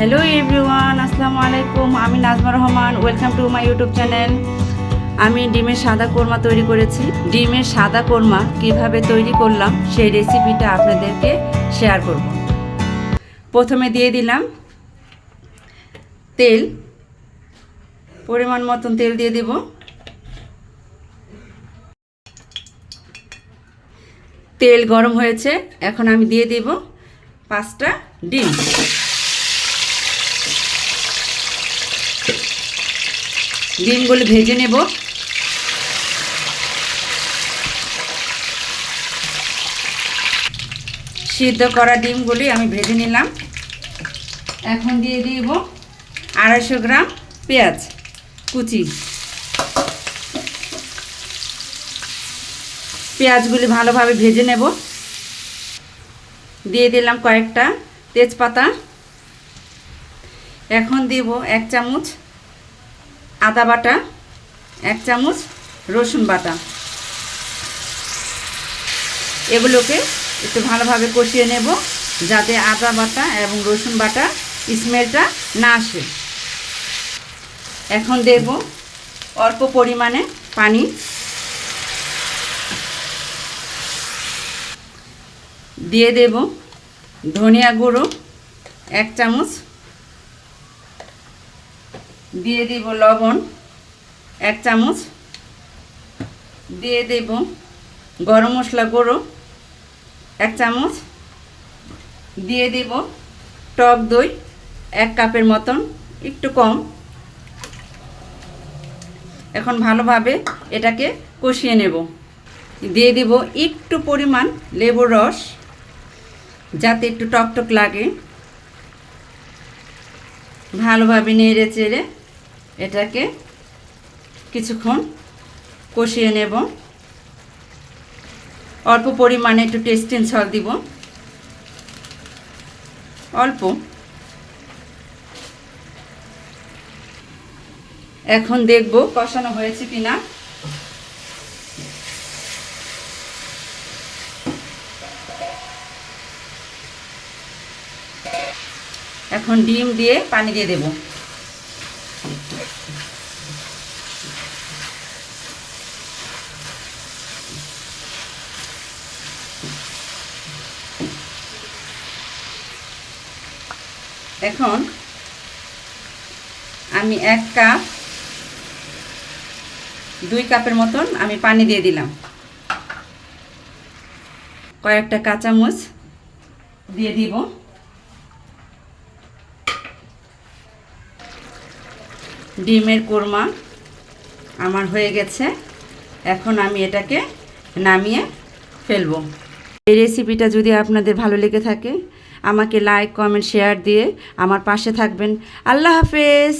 Hello everyone আসসালামু আলাইকুম আমি Najma Rahman welcome to my YouTube channel আমি ডিমের সাদা কোরমা তৈরি করেছি। ডিমের সাদা কোরমা কীভাবে তৈরি করলাম সেই রেসিপিটা আপনাদেরকে শেয়ার করব। প্রথমে দিয়ে দিলাম তেল। পরিমাণ মতন তেল দিয়ে দেব। তেল গরম হয়েছে, এখন আমি দিয়ে দেব পাঁচটা ডিম। ডিমগুলো ভেজে নেব। সিদ্ধ করা ডিমগুলি আমি ভেজে নিলাম। এখন দিয়ে দিব আড়াইশো গ্রাম পেঁয়াজ কুচি। পেঁয়াজগুলি ভালোভাবে ভেজে নেব। দিয়ে দিলাম কয়েকটা তেজপাতা। এখন দিব এক চামচ আদা বাটা, এক চামচ রসুন বাটা। এগুলোকে একটু ভালোভাবে কষিয়ে নেব, যাতে আদা বাটা এবং রসুন বাটা স্মেলটা না আসে। এখন দেব অল্প পরিমাণে পানি। দিয়ে দেব ধনিয়া গুঁড়ো, এক চামচ দিয়ে দেব লবণ, এক চামচ। দিয়ে দেব গরম মশলা গুঁড়ো, এক চামচ। দিয়ে দেব টক দই, এক কাপের মতন, একটু কম। এখন ভালোভাবে এটাকে কষিয়ে নেব। দিয়ে দেব একটু পরিমাণ লেবুর রস, যাতে একটু টকটক লাগে। ভালোভাবে নেড়ে চেড়ে এটাকে কিছুক্ষণ কষিয়ে নেব। অল্প পরিমাণে একটু টেস্টিং সল দিব। অল্প। এখন দেখব কষানো হয়েছে কিনা। এখন ডিম দিয়ে পানি দিয়ে দেবো। এখন আমি এক কাপ, দুই কাপের মতন আমি পানি দিয়ে দিলাম। কয়েকটা কাঁচামচ দিয়ে দিব। ডিমের কোরমা আমার হয়ে গেছে। এখন আমি এটাকে নামিয়ে ফেলব। এই রেসিপিটা যদি আপনাদের ভালো লেগে থাকে আমাকে লাইক কমেন্ট শেয়ার দিয়ে আমার পাশে থাকবেন। আল্লাহ হাফেজ।